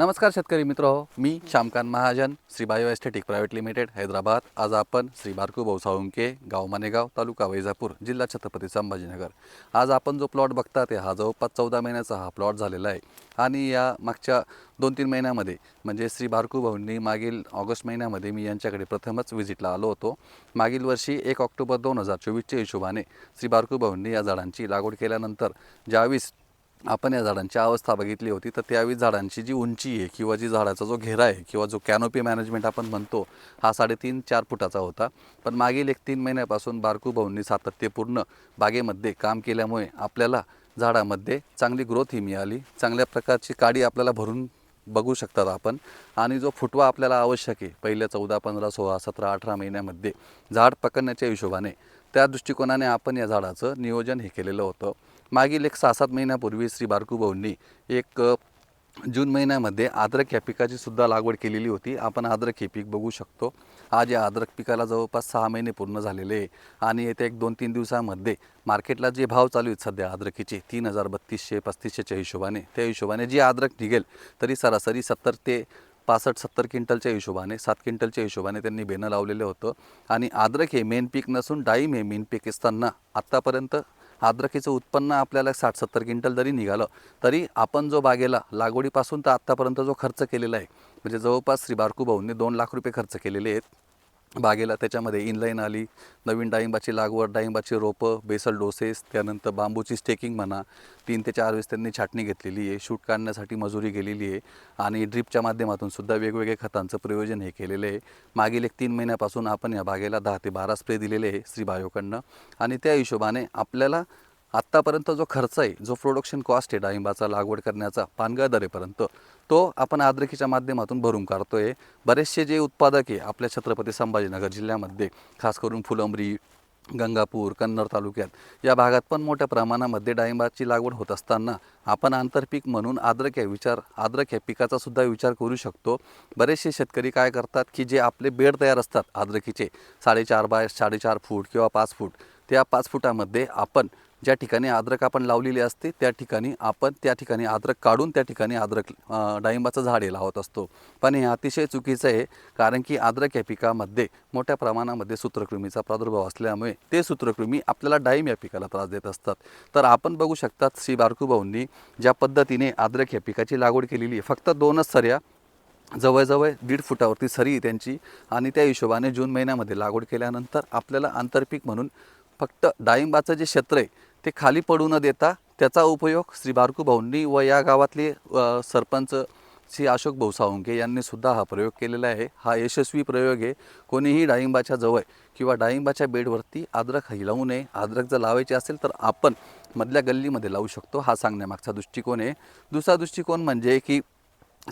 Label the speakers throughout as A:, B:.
A: नमस्कार शेतकरी मित्र हो मी Shyamkant Mahajan Shri bio aesthetic private limited Hyderabad. आज आपण श्री बारकू भाऊ साळुंके गाव मानेगाव तालुका वैजापूर जिल्हा छत्रपती संभाजीनगर. आज आपण जो प्लॉट बघता ते हा जवळपास चौदा महिन्याचा हा प्लॉट झालेला आहे. आणि या मागच्या दोन तीन महिन्यामध्ये म्हणजे श्री बारकू भाऊंनी मागील ऑगस्ट महिन्यामध्ये मी यांच्याकडे प्रथमच व्हिजिटला आलो होतो. मागील वर्षी एक ऑक्टोबर दोन हजार चोवीसच्या हिशोबाने श्री बारकू भाऊंनी या झाडांची लागवड केल्यानंतर ज्यावेळेस आपण या झाडांची अवस्था बघितली होती तर त्यावेळी झाडांची जी उंची आहे किंवा जी झाडाचा जो घेरा आहे किंवा जो कॅनोपी मॅनेजमेंट आपण म्हणतो हा साडेतीन चार फुटाचा होता. पण मागील एक तीन महिन्यापासून बारकू भाऊंनी सातत्यपूर्ण बागेमध्ये काम केल्यामुळे आपल्याला झाडामध्ये चांगली ग्रोथ ही मिळाली. चांगल्या प्रकारची काडी आपल्याला भरून बघू शकतात आपण. आणि जो फुटवा आपल्याला आवश्यक आहे पहिल्या चौदा पंधरा सोळा सतरा अठरा महिन्यामध्ये झाड पकडण्याच्या हिशोबाने त्या दृष्टिकोनाने आपण या झाडाचं नियोजन हे केलेलं होतं. मागील एक सहा सात महिन्यापूर्वी श्री बारकू भाऊंनी एक जून महिन्यामध्ये अद्रक या पिकाची सुद्धा लागवड केलेली होती. आपण अद्रक हे पीक बघू शकतो. आज या अद्रक पिकाला जवळपास सहा महिने पूर्ण झालेले आहे आणि येत्या एक दोन तीन दिवसामध्ये मार्केटला जे भाव चालू आहेत सध्या अद्रकीचे तीन हजार बत्तीसशे पस्तीसशेच्या हिशोबाने. त्या हिशोबाने जी अद्रक निघेल तरी सरासरी सत्तर ते पासष्ट सत्तर क्विंटलच्या हिशोबाने सात क्विंटलच्या हिशोबाने त्यांनी बेनं लावलेलं होतं. आणि अद्रक हे मेन पीक नसून डाळिंब हे मेन पीक असताना आत्तापर्यंत अद्रकीचं उत्पन्न आपल्याला साठ सत्तर क्विंटल जरी निघालं तरी आपण जो बागेला लागवडीपासून तर आत्तापर्यंत जो खर्च केलेला आहे म्हणजे जवळपास श्री बारकू भाऊंनी दोन लाख रुपये खर्च केलेले आहेत बागेला त्याच्यामध्ये इनलाईन आली. नवीन डाळिंबाची लागवड डाळिंबाची रोपं बेसल डोसेस त्यानंतर बांबूची स्टेकिंग म्हणा तीन ते चार वेळेस त्यांनी छाटणी घेतलेली आहे. शूट काढण्यासाठी मजुरी गेलेली आहे. आणि ड्रिपच्या माध्यमातून सुद्धा वेगवेगळे खतांचं प्रयोजन हे केलेलं आहे. मागील एक तीन महिन्यापासून आपण या बागेला दहा ते बारा स्प्रे दिलेले आहे श्री बायोकडनं. आणि त्या हिशोबाने आपल्याला आत्तापर्यंत जो खर्च आहे जो प्रोडक्शन कॉस्ट आहे डाळिंबाचा लागवड करण्याचा पानगळ दरेपर्यंत तो आपण आद्रकीच्या माध्यमातून भरून काढतोय. बरेचसे जे उत्पादक आहे आपल्या छत्रपती संभाजीनगर जिल्ह्यामध्ये खास करून फुलंबरी गंगापूर कन्नड तालुक्यात या भागात पण मोठ्या प्रमाणामध्ये डाळिंबाची लागवड होत असताना आपण आंतरपीक म्हणून आद्रक या विचार आद्रक या पिकाचा सुद्धा विचार करू शकतो. बरेचसे शेतकरी काय करतात की जे आपले बेड तयार असतात आद्रकीचे साडेचार बाय साडेचार फूट किंवा पाच फूट त्या पाच फुटामध्ये आपण ज्या ठिकाणी अद्रक आपण लावलेली असते त्या ठिकाणी आपण त्या ठिकाणी अद्रक काढून त्या ठिकाणी अद्रक डाळिंबाचं झाड हे लावत असतो. पण हे अतिशय चुकीचं आहे कारण की अद्रक या पिकामध्ये मोठ्या प्रमाणामध्ये सूत्रकृमीचा प्रादुर्भाव असल्यामुळे ते सूत्रकृमी आपल्याला डाळिंब या पिकाला त्रास देत असतात. तर आपण बघू शकतात श्री बारकूभाऊंनी ज्या पद्धतीने अद्रक या पिकाची लागवड केलेली आहे. फक्त दोनच सऱ्या जवळजवळ दीड फुटावरती सरी त्यांची आणि त्या हिशोबाने जून महिन्यामध्ये लागवड केल्यानंतर आपल्याला आंतरपीक म्हणून फक्त डाळिंबाचं जे क्षेत्र आहे ते खाली पडू न देता त्याचा उपयोग श्री बारकू भाऊंनी व या गावातले सरपंच श्री अशोक भाऊ यांनीसुद्धा यांनी सुद्धा हा प्रयोग केलेला आहे. हा यशस्वी प्रयोग आहे. कोणीही डाळिंबाच्या जवळ किंवा डाळिंबाच्या बेडवरती अद्रक हिलावू नये. अद्रक जर लावायची असेल तर आपण मधल्या गल्लीमध्ये लावू शकतो. हा सांगण्यामागचा दृष्टिकोन आहे. दुसरा दृष्टिकोन म्हणजे की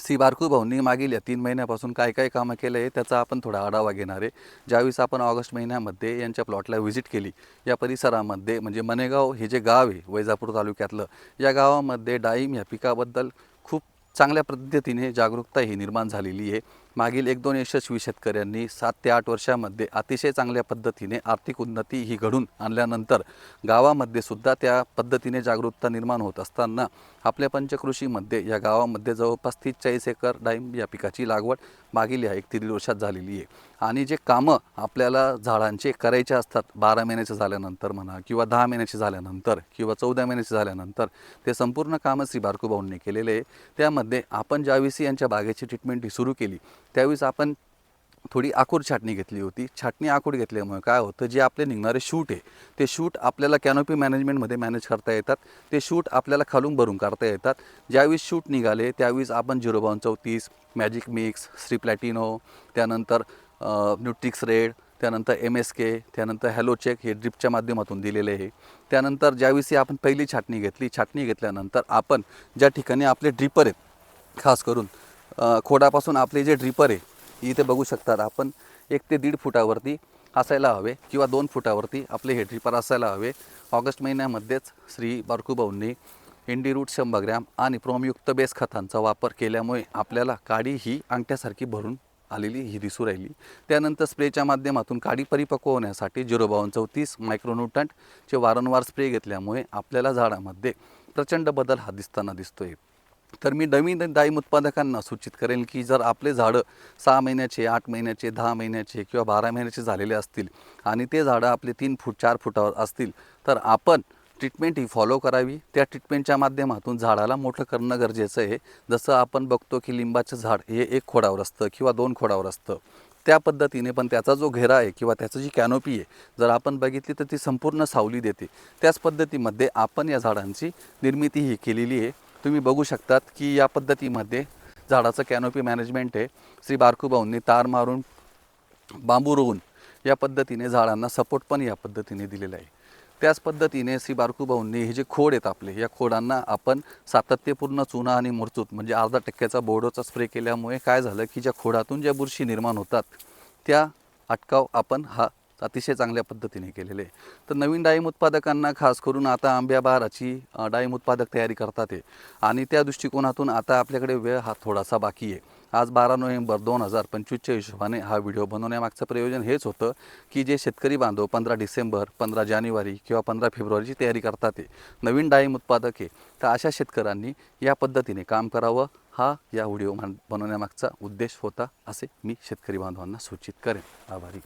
A: सी बारकू भाऊंनी मागील या तीन महिन्यापासून काय काय कामं केलं आहे त्याचा आपण थोडा आढावा घेणार आहे. ज्यावेळेस आपण ऑगस्ट महिन्यामध्ये यांच्या प्लॉटला व्हिजिट केली या परिसरामध्ये म्हणजे मनेगाव हे जे गाव आहे वैजापूर तालुक्यातलं या गावामध्ये डाळिंब या पिकाबद्दल खूप चांगल्या पद्धतीने जागरूकता ही निर्माण झालेली आहे. मागील एक दोन यशस्वी शेतकऱ्यांनी सात ते आठ वर्षामध्ये अतिशय चांगल्या पद्धतीने आर्थिक उन्नती ही घडून आणल्यानंतर गावामध्ये सुद्धा त्या पद्धतीने जागरूकता निर्माण होत असताना आपल्या पंचकृषीमध्ये या गावामध्ये जवळपास तीस चाळीस एकर डाळिंब या पिकाची लागवड मागील या एक दीड वर्षात झालेली आहे. आणि जे कामं आपल्याला झाडांचे करायचे असतात बारा महिन्याचे झाल्यानंतर म्हणा किंवा दहा महिन्याचे झाल्यानंतर किंवा चौदा महिन्याचे झाल्यानंतर ते संपूर्ण कामं श्री बारकूबाऊंनी केलेले आहे. त्यामध्ये आपण ज्यावेळी यांच्या बागेची ट्रीटमेंट ही सुरू केली त्यावेळेस आपण थोडी आखूड छाटणी घेतली होती. छाटणी आखूड घेतल्यामुळे काय होतं जे आपले निघणारे शूट आहे ते शूट आपल्याला कॅनोपी मॅनेजमेंटमध्ये मॅनेज करता येतात. ते शूट आपल्याला खालून भरून काढता येतात. ज्यावेळेस शूट निघाले त्यावेळेस आपण झिरो बावन चौतीस मॅजिक मिक्स श्री प्लॅटिनो त्यानंतर न्यूट्रिक्स रेड त्यानंतर एम एस के त्यानंतर हॅलोचेक हे ड्रिपच्या माध्यमातून दिलेले आहे. त्यानंतर ज्यावेळी आपण पहिली छाटणी घेतली छाटणी घेतल्यानंतर आपण ज्या ठिकाणी आपले ड्रिपर आहेत खास करून खोडापासून आपले जे ड्रिपर आहे इथे बघू शकतात आपण. एक ते दीड फुटावरती असायला हवे किंवा दोन फुटावरती आपले हे ड्रिपर असायला हवे. ऑगस्ट महिन्यामध्येच श्री बारकूबाऊंनी इंडी रूट शंभर ग्रॅम आणि प्रोमयुक्त बेस खतांचा वापर केल्यामुळे आपल्याला काडी ही अंगठ्यासारखी भरून आलेली ही दिसू राहिली. त्यानंतर स्प्रेच्या माध्यमातून काडी परिपक्व होण्यासाठी झिरो बावन चौतीस मायक्रोन्युटंटचे वारंवार स्प्रे घेतल्यामुळे आपल्याला झाडामध्ये प्रचंड बदल हा दिसताना दिसतोय. तर मी नवीन डाळिंब उत्पादकांना सूचित करेन की जर आपले झाडं सहा महिन्याचे आठ महिन्याचे दहा महिन्याचे किंवा बारा महिन्याचे झालेले असतील आणि ते झाडं आपले तीन फूट चार फुटावर असतील तर आपण ट्रीटमेंट ही फॉलो करावी. त्या ट्रीटमेंटच्या माध्यमातून झाडाला मोठं करणं गरजेचं आहे. जसं आपण बघतो की लिंबाचं झाड हे एक खोडावर असतं किंवा दोन खोडावर असतं. त्या पद्धतीने पण त्याचा जो घेरा आहे किंवा त्याचं जी कॅनोपी आहे जर आपण बघितली तर ती संपूर्ण सावली देते. त्याच पद्धतीमध्ये आपण या झाडांची निर्मिती ही केलेली आहे. तुम्ही बघू शकतात की या पद्धतीमध्ये झाडाचं कॅनोपी मॅनेजमेंट आहे. श्री बारकूभाऊंनी तार मारून बांबू रोवून या पद्धतीने झाडांना सपोर्ट पण या पद्धतीने दिलेला आहे. त्याच पद्धतीने श्री बारकूभाऊंनी हे जे खोड आहेत आपले या खोडांना आपण सातत्यपूर्ण चुना आणि मुरचूत म्हणजे अर्धा टक्क्याचा बोर्डोचा स्प्रे केल्यामुळे काय झालं की ज्या खोडातून ज्या बुरशी निर्माण होतात त्या अटकाव आपण हा अतिशय चांगल्या पद्धतीने केलेले तर नवीन डाळिंब उत्पादकांना खास करून आता आंब्या बहाराची अ, डाळिंब उत्पादक तयारी करतात आहे आणि त्या दृष्टिकोनातून आता आपल्याकडे वेळ हा थोडासा बाकी आहे. आज बारा नोव्हेंबर दोन हजार पंचवीसच्या हिशोबाने हा व्हिडिओ बनवण्यामागचं प्रयोजन हेच होतं की जे शेतकरी बांधव पंधरा डिसेंबर पंधरा जानेवारी किंवा पंधरा फेब्रुवारीची तयारी करतात आहे नवीन डाळिंब उत्पादक आहे तर अशा शेतकऱ्यांनी या पद्धतीने काम करावं. हा या व्हिडिओ बनवण्यामागचा उद्देश होता असे मी शेतकरी बांधवांना सूचित करेन. आभारी.